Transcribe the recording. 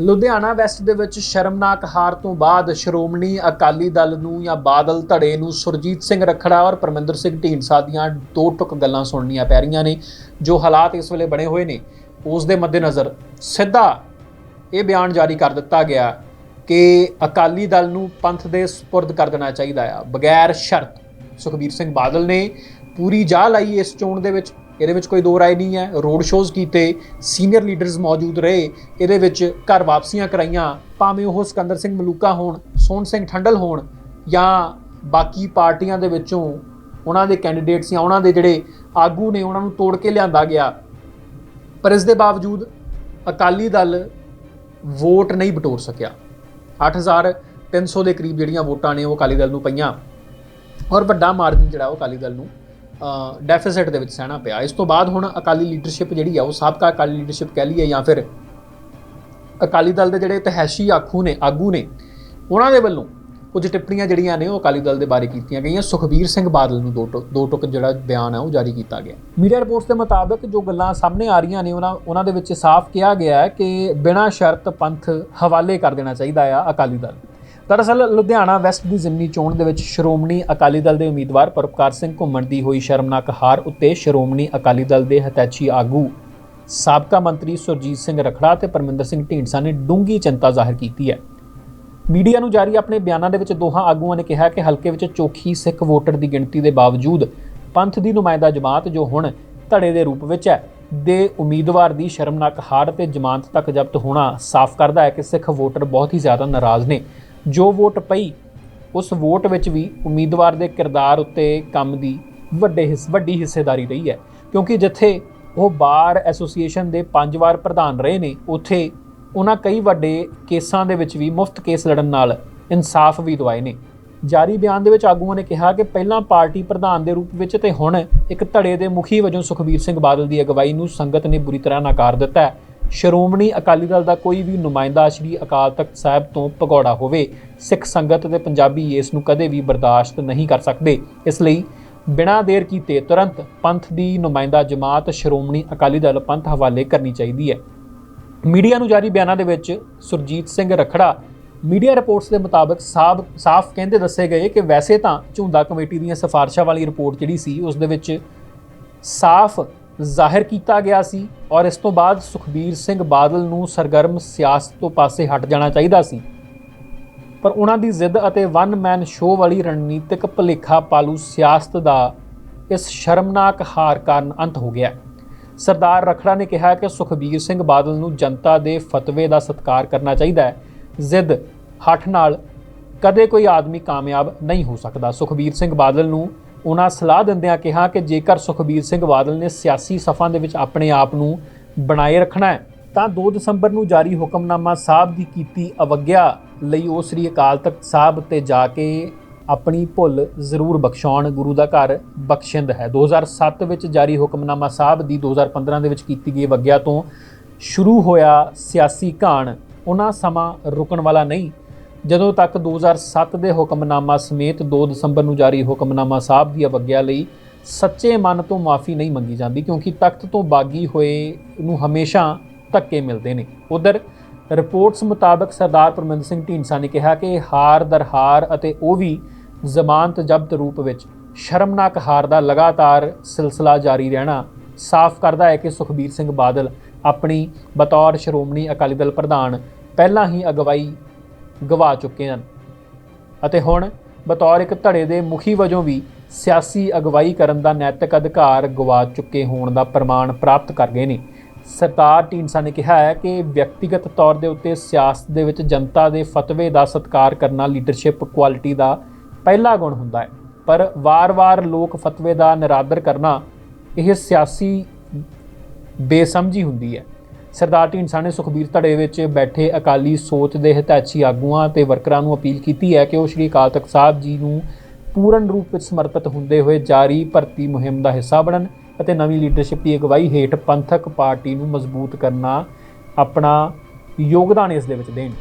Ludhiana West ਦੇ ਵਿੱਚ ਸ਼ਰਮਨਾਕ ਹਾਰ ਤੋਂ ਬਾਅਦ ਸ਼੍ਰੋਮਣੀ ਅਕਾਲੀ ਦਲ ਨੂੰ ਜਾਂ ਬਾਦਲ ਧੜੇ ਨੂੰ ਸੁਰਜੀਤ ਸਿੰਘ ਰਖੜਾ ਔਰ ਪਰਮਿੰਦਰ ਸਿੰਘ ਢੀਂਡਸਾ ਦੀਆਂ ਦੋ ਟੁਕ ਗੱਲਾਂ ਸੁਣਨੀਆਂ ਪੈ ਰਹੀਆਂ ਨੇ, ਜੋ ਹਾਲਾਤ ਇਸ ਵੇਲੇ ਬਣੇ ਹੋਏ ਨੇ। ਉਸ ਦੇ ਮੱਦੇਨਜ਼ਰ ਸਿੱਧਾ ਇਹ ਬਿਆਨ ਜਾਰੀ ਕਰ ਦਿੱਤਾ ਗਿਆ ਕਿ ਅਕਾਲੀ ਦਲ ਨੂੰ ਪੰਥ ਦੇ ਸਪੁਰਦ ਕਰ ਦੇਣਾ ਚਾਹੀਦਾ ਆ। ਬਗੈਰ ਸ਼ਰਤ ਸੁਖਬੀਰ ਸਿੰਘ ਬਾਦਲ ਨੇ ਪੂਰੀ ਜਾਹ ਲਾਈ ਇਸ ਚੋਣ ਦੇ ਵਿੱਚ। ਇਹਦੇ ਵਿੱਚ ਕੋਈ ਦੋ ਰਾਏ ਨਹੀਂ ਹੈ। ਰੋਡ ਸ਼ੋਜ਼ ਕੀਤੇ ਸੀਨੀਅਰ ਲੀਡਰਸ ਮੌਜੂਦ ਰਹੇ। ਇਹਦੇ ਵਿੱਚ ਘਰ ਵਾਪਸੀਆਂ ਕਰਾਈਆਂ। ਭਾਵੇਂ ਉਹ ਸਿਕੰਦਰ ਸਿੰਘ ਮਲੂਕਾ ਹੋਣ, ਸੋਹਣ ਸਿੰਘ ਠੰਡਲ ਹੋਣ ਜਾਂ ਬਾਕੀ ਪਾਰਟੀਆਂ ਦੇ ਵਿੱਚੋਂ ਉਹਨਾਂ ਦੇ ਕੈਂਡੀਡੇਟਸ ਜਾਂ ਉਹਨਾਂ ਦੇ ਜਿਹੜੇ ਆਗੂ ਨੇ, ਉਹਨਾਂ ਨੂੰ ਤੋੜ ਕੇ ਲਿਆਂਦਾ ਗਿਆ। ਪਰ ਇਸ ਦੇ ਬਾਵਜੂਦ ਅਕਾਲੀ ਦਲ ਵੋਟ ਨਹੀਂ ਬਟੋਰ ਸਕਿਆ। 8300 ਦੇ ਕਰੀਬ ਜਿਹੜੀਆਂ ਵੋਟਾਂ ਨੇ ਉਹ ਅਕਾਲੀ ਦਲ ਨੂੰ ਪਈਆਂ। ਔਰ ਵੱਡਾ ਮਾਰਜਨ ਜਿਹੜਾ ਉਹ ਅਕਾਲੀ ਦਲ ਨੂੰ ਡੈਫਿਸਿਟ ਦੇ ਵਿੱਚ ਸਹਿਣਾ ਪਿਆ। ਇਸ ਤੋਂ ਬਾਅਦ ਹੁਣ ਅਕਾਲੀ ਲੀਡਰਸ਼ਿਪ ਜਿਹੜੀ ਆ, ਉਹ ਸਾਬਕਾ ਅਕਾਲੀ ਲੀਡਰਸ਼ਿਪ ਕਹਿ ਲਈਏ ਜਾਂ ਫਿਰ ਅਕਾਲੀ ਦਲ ਦੇ ਜਿਹੜੇ ਤਹਿਸ਼ੀ ਆਖੂ ਨੇ, ਆਗੂ ਨੇ, ਉਹਨਾਂ ਦੇ ਵੱਲੋਂ ਕੁਝ ਟਿੱਪਣੀਆਂ ਜਿਹੜੀਆਂ ਨੇ, ਉਹ ਅਕਾਲੀ ਦਲ ਦੇ ਬਾਰੇ ਕੀਤੀਆਂ ਗਈਆਂ। ਸੁਖਬੀਰ ਸਿੰਘ ਬਾਦਲ ਨੂੰ ਦੋ ਟੁਕ ਦੋ ਟੁਕ ਜਿਹੜਾ ਬਿਆਨ ਹੈ ਉਹ ਜਾਰੀ ਕੀਤਾ ਗਿਆ। ਮੀਡੀਆ ਰਿਪੋਰਟਸ ਦੇ ਮੁਤਾਬਕ ਜੋ ਗੱਲਾਂ ਸਾਹਮਣੇ ਆ ਰਹੀਆਂ ਨੇ, ਉਹਨਾਂ ਉਹਨਾਂ ਦੇ ਵਿੱਚ ਸਾਫ਼ ਕਿਹਾ ਗਿਆ ਹੈ ਕਿ ਬਿਨਾਂ ਸ਼ਰਤ ਪੰਥ ਹਵਾਲੇ ਕਰ ਦੇਣਾ ਚਾਹੀਦਾ ਆ ਅਕਾਲੀ ਦਲ। ਦਰਅਸਲ, ਲੁਧਿਆਣਾ ਵੈਸਟ ਦੀ ਜ਼ਿਮਨੀ ਚੋਣ ਦੇ ਵਿੱਚ ਸ਼੍ਰੋਮਣੀ ਅਕਾਲੀ ਦਲ ਦੇ ਉਮੀਦਵਾਰ ਪਰਪਕਾਰ ਸਿੰਘ ਘੁੰਮਣ ਦੀ ਹੋਈ ਸ਼ਰਮਨਾਕ ਹਾਰ ਉੱਤੇ ਸ਼੍ਰੋਮਣੀ ਅਕਾਲੀ ਦਲ ਦੇ ਹਤੈਚੀ ਆਗੂ, ਸਾਬਕਾ ਮੰਤਰੀ ਸੁਰਜੀਤ ਸਿੰਘ ਰਖੜਾ ਤੇ ਪਰਮਿੰਦਰ ਸਿੰਘ ਢੀਂਡਸਾ ਨੇ ਡੂੰਗੀ ਚਿੰਤਾ ਜ਼ਾਹਿਰ ਕੀਤੀ ਹੈ। ਮੀਡੀਆ ਨੂੰ ਜਾਰੀ ਆਪਣੇ ਬਿਆਨਾਂ ਦੇ ਵਿੱਚ ਦੋਹਾਂ ਆਗੂਆਂ ਨੇ ਕਿਹਾ ਕਿ ਹਲਕੇ ਵਿੱਚ ਚੋਖੀ ਸਿੱਖ ਵੋਟਰ ਦੀ ਗਿਣਤੀ ਦੇ ਬਾਵਜੂਦ ਪੰਥ ਦੀ ਨੁਮਾਇੰਦਾ ਜਮਾਤ ਜੋ ਹੁਣ ਧੜੇ ਦੇ ਰੂਪ ਵਿੱਚ ਹੈ, ਦੇ ਉਮੀਦਵਾਰ ਦੀ ਸ਼ਰਮਨਾਕ ਹਾਰ ਤੇ ਜ਼ਮਾਨਤ ਤੱਕ ਜ਼ਬਤ ਹੋਣਾ ਸਾਫ਼ ਕਰਦਾ ਹੈ ਕਿ ਸਿੱਖ ਵੋਟਰ ਬਹੁਤ ਹੀ ਜ਼ਿਆਦਾ ਨਾਰਾਜ਼ ਨੇ। ਜੋ ਵੋਟ ਪਈ, ਉਸ ਵੋਟ ਵਿੱਚ ਵੀ ਉਮੀਦਵਾਰ ਦੇ ਕਿਰਦਾਰ ਉੱਤੇ ਕੰਮ ਦੀ ਵੱਡੇ ਹਿੱਸ, ਵੱਡੀ ਹਿੱਸੇਦਾਰੀ ਰਹੀ ਹੈ। ਕਿਉਂਕਿ ਜਿੱਥੇ ਉਹ ਬਾਰ ਐਸੋਸੀਏਸ਼ਨ ਦੇ ਪੰਜ ਵਾਰ ਪ੍ਰਧਾਨ ਰਹੇ ਨੇ, ਉੱਥੇ ਉਹਨਾਂ ਕਈ ਵੱਡੇ ਕੇਸਾਂ ਦੇ ਵਿੱਚ ਵੀ ਮੁਫਤ ਕੇਸ ਲੜਨ ਨਾਲ ਇਨਸਾਫ ਵੀ ਦਵਾਏ ਨੇ। ਜਾਰੀ ਬਿਆਨ ਦੇ ਵਿੱਚ ਆਗੂਆਂ ਨੇ ਕਿਹਾ ਕਿ ਪਹਿਲਾਂ ਪਾਰਟੀ ਪ੍ਰਧਾਨ ਦੇ ਰੂਪ ਵਿੱਚ ਤੇ ਹੁਣ ਇੱਕ ਧੜੇ ਦੇ ਮੁਖੀ ਵਜੋਂ ਸੁਖਬੀਰ ਸਿੰਘ ਬਾਦਲ ਦੀ ਅਗਵਾਈ ਨੂੰ ਸੰਗਤ ਨੇ ਬੁਰੀ ਤਰ੍ਹਾਂ ਨਕਾਰ ਦਿੱਤਾ ਸ਼੍ਰੋਮਣੀ ਅਕਾਲੀ ਦਲ ਦਾ ਕੋਈ ਵੀ ਨੁਮਾਇੰਦਾ ਸ਼੍ਰੀ ਅਕਾਲ ਤਖਤ ਸਾਹਿਬ ਤੋਂ ਭਗੌੜਾ ਹੋਵੇ, ਸਿੱਖ ਸੰਗਤ ਤੇ ਪੰਜਾਬੀ ਇਸ ਨੂੰ ਕਦੇ ਵੀ ਬਰਦਾਸ਼ਤ ਨਹੀਂ ਕਰ ਸਕਦੇ। ਇਸ ਲਈ ਬਿਨਾਂ ਦੇਰ ਕੀਤੇ ਤੁਰੰਤ ਪੰਥ ਦੀ ਨੁਮਾਇੰਦਾ ਜਮਾਤ ਸ਼੍ਰੋਮਣੀ ਅਕਾਲੀ ਦਲ ਪੰਥ ਹਵਾਲੇ ਕਰਨੀ ਚਾਹੀਦੀ ਹੈ। ਮੀਡੀਆ ਨੂੰ ਜਾਰੀ ਬਿਆਨਾਂ ਦੇ ਵਿੱਚ ਸੁਰਜੀਤ ਸਿੰਘ ਰਖੜਾ, ਮੀਡੀਆ ਰਿਪੋਰਟਸ ਦੇ ਮੁਤਾਬਕ ਸਾਫ਼ ਸਾਫ਼ ਕਹਿੰਦੇ ਦੱਸੇ ਗਏ ਕਿ ਵੈਸੇ ਤਾਂ ਝੁੰਦਾ ਕਮੇਟੀ ਦੀਆਂ ਸਿਫਾਰਸ਼ਾਂ ਵਾਲੀ ਰਿਪੋਰਟ ਜਿਹੜੀ ਸੀ, ਉਸ ਦੇ ਵਿੱਚ ਸਾਫ਼ ਜ਼ਾਹਿਰ ਕੀਤਾ ਗਿਆ ਸੀ ਔਰ ਇਸ ਤੋਂ ਬਾਅਦ ਸੁਖਬੀਰ ਸਿੰਘ ਬਾਦਲ ਨੂੰ ਸਰਗਰਮ ਸਿਆਸਤ ਤੋਂ ਪਾਸੇ ਹਟ ਜਾਣਾ ਚਾਹੀਦਾ ਸੀ। ਪਰ ਉਹਨਾਂ ਦੀ ਜ਼ਿੱਦ ਅਤੇ ਵਨ ਮੈਨ ਸ਼ੋਅ ਵਾਲੀ ਰਣਨੀਤਿਕ ਭੁਲੇਖਾ ਪਾਲੂ ਸਿਆਸਤ ਦਾ ਇਸ ਸ਼ਰਮਨਾਕ ਹਾਰ ਕਾਰਨ ਅੰਤ ਹੋ ਗਿਆ। ਸਰਦਾਰ ਰਖੜਾ ਨੇ ਕਿਹਾ ਕਿ ਸੁਖਬੀਰ ਸਿੰਘ ਬਾਦਲ ਨੂੰ ਜਨਤਾ ਦੇ ਫਤਵੇ ਦਾ ਸਤਿਕਾਰ ਕਰਨਾ ਚਾਹੀਦਾ ਹੈ। ਜ਼ਿੱਦ ਹੱਠ ਨਾਲ ਕਦੇ ਕੋਈ ਆਦਮੀ ਕਾਮਯਾਬ ਨਹੀਂ ਹੋ ਸਕਦਾ। ਸੁਖਬੀਰ ਸਿੰਘ ਬਾਦਲ ਨੂੰ ਉਹਨਾਂ ਸਲਾਹ ਦਿੰਦਿਆਂ ਕਿਹਾ ਕਿ ਜੇਕਰ ਸੁਖਬੀਰ ਸਿੰਘ ਬਾਦਲ ਨੇ ਸਿਆਸੀ ਸਫਾਂ ਦੇ ਵਿੱਚ ਆਪਣੇ ਆਪ ਨੂੰ ਬਣਾਏ ਰੱਖਣਾ ਹੈ, ਤਾਂ 2 ਦਸੰਬਰ ਨੂੰ ਜਾਰੀ ਹੁਕਮਨਾਮਾ ਸਾਹਿਬ ਦੀ ਕੀਤੀ ਅਵਗਿਆ ਲਈ ਉਹ ਸ੍ਰੀ ਅਕਾਲ ਤਖਤ ਸਾਹਿਬ ਤੇ ਜਾ ਕੇ ਆਪਣੀ ਭੁੱਲ ਜ਼ਰੂਰ ਬਖਸ਼ਾਉਣ, ਗੁਰੂ ਦਾ ਘਰ ਬਖਸ਼ਿੰਦ ਹੈ। 2007 ਵਿੱਚ ਜਾਰੀ ਹੁਕਮਨਾਮਾ ਸਾਹਿਬ ਦੀ 2015 ਦੇ ਵਿੱਚ ਕੀਤੀ ਗਈ ਅਵਗਿਆ ਤੋਂ ਸ਼ੁਰੂ ਹੋਇਆ ਸਿਆਸੀ ਘਾਣ, ਉਹਨਾਂ ਸਮਾਂ ਰੁਕਣ ਵਾਲਾ ਨਹੀਂ ਜਦੋਂ ਤੱਕ 2007 ਦੇ ਹੁਕਮਨਾਮਾ ਸਮੇਤ 2 ਦਸੰਬਰ ਨੂੰ ਜਾਰੀ ਹੁਕਮਨਾਮਾ ਸਾਹਿਬ ਦੀ ਅਵਗਿਆ ਲਈ ਸੱਚੇ ਮਨ ਤੋਂ ਮਾਫੀ ਨਹੀਂ ਮੰਗੀ ਜਾਂਦੀ, ਕਿਉਂਕਿ ਤਖਤ ਤੋਂ ਬਾਗੀ ਹੋਏ ਨੂੰ ਹਮੇਸ਼ਾ ਧੱਕੇ ਮਿਲਦੇ ਨੇ। ਉਧਰ ਰਿਪੋਰਟਸ ਮੁਤਾਬਕ ਸਰਦਾਰ ਪਰਮਿੰਦਰ ਸਿੰਘ ਢੀਂਡਸਾ ਨੇ ਕਿਹਾ ਕਿ ਹਾਰ ਦਰਹਾਰ ਅਤੇ ਉਹ ਵੀ ਜ਼ਮਾਨਤ ਜ਼ਬਤ ਰੂਪ ਵਿੱਚ ਸ਼ਰਮਨਾਕ ਹਾਰ ਦਾ ਲਗਾਤਾਰ ਸਿਲਸਿਲਾ ਜਾਰੀ ਰਹਿਣਾ ਸਾਫ਼ ਕਰਦਾ ਹੈ ਕਿ ਸੁਖਬੀਰ ਸਿੰਘ ਬਾਦਲ ਆਪਣੀ ਬਤੌਰ ਸ਼੍ਰੋਮਣੀ ਅਕਾਲੀ ਦਲ ਪ੍ਰਧਾਨ ਪਹਿਲਾਂ ਹੀ ਅਗਵਾਈ ਗਵਾ ਚੁੱਕੇ ਹਨ। ਅਤੇ ਹੁਣ ਬਤੌਰ ਇੱਕ ਧੜੇ ਦੇ ਮੁਖੀ ਵਜੋਂ ਵੀ ਸਿਆਸੀ ਅਗਵਾਈ ਕਰਨ ਦਾ ਨੈਤਿਕ ਅਧਿਕਾਰ ਗਵਾ ਚੁੱਕੇ ਹੋਣ ਦਾ ਪ੍ਰਮਾਣ ਪ੍ਰਾਪਤ ਕਰ ਗਏ ਨੇ। ਸਰਦਾਰ ਢੀਂਡਸਾ ਨੇ ਕਿਹਾ ਹੈ ਕਿ ਵਿਅਕਤੀਗਤ ਤੌਰ ਦੇ ਉੱਤੇ ਸਿਆਸਤ ਦੇ ਵਿੱਚ ਜਨਤਾ ਦੇ ਫਤਵੇ ਦਾ ਸਤਿਕਾਰ ਕਰਨਾ ਲੀਡਰਸ਼ਿਪ ਕੁਆਲਿਟੀ ਦਾ ਪਹਿਲਾ ਗੁਣ ਹੁੰਦਾ ਹੈ। ਪਰ ਵਾਰ-ਵਾਰ ਲੋਕ ਫਤਵੇ ਦਾ ਨਿਰਾਦਰ ਕਰਨਾ ਇਹ ਸਿਆਸੀ ਬੇਸਮਝੀ ਹੁੰਦੀ ਹੈ। ਸਰਦਾਰ ਢੀਂਡਸਾ ਨੇ ਸੁਖਬੀਰ ਧੜੇ ਵਿੱਚ ਬੈਠੇ ਅਕਾਲੀ ਸੋਚ ਦੇ ਹਿਤੈਚੀ ਆਗੂਆਂ ਤੇ ਵਰਕਰਾਂ ਨੂੰ ਅਪੀਲ ਕੀਤੀ ਹੈ ਕਿ ਉਹ ਸ਼੍ਰੀ ਅਕਾਲ ਤਖਤ ਸਾਹਿਬ ਜੀ ਨੂੰ ਪੂਰਨ ਰੂਪ ਵਿੱਚ ਸਮਰਪਿਤ ਹੁੰਦੇ ਹੋਏ ਜਾਰੀ ਭਰਤੀ ਮੁਹਿੰਮ ਦਾ ਹਿੱਸਾ ਬਣਨ ਅਤੇ ਨਵੀਂ ਲੀਡਰਸ਼ਿਪ ਦੀ ਅਗਵਾਈ ਹੇਠ ਪੰਥਕ ਪਾਰਟੀ ਨੂੰ ਮਜ਼ਬੂਤ ਕਰਨਾ ਆਪਣਾ ਯੋਗਦਾਨ ਇਸ ਦੇ ਵਿੱਚ ਦੇਣ।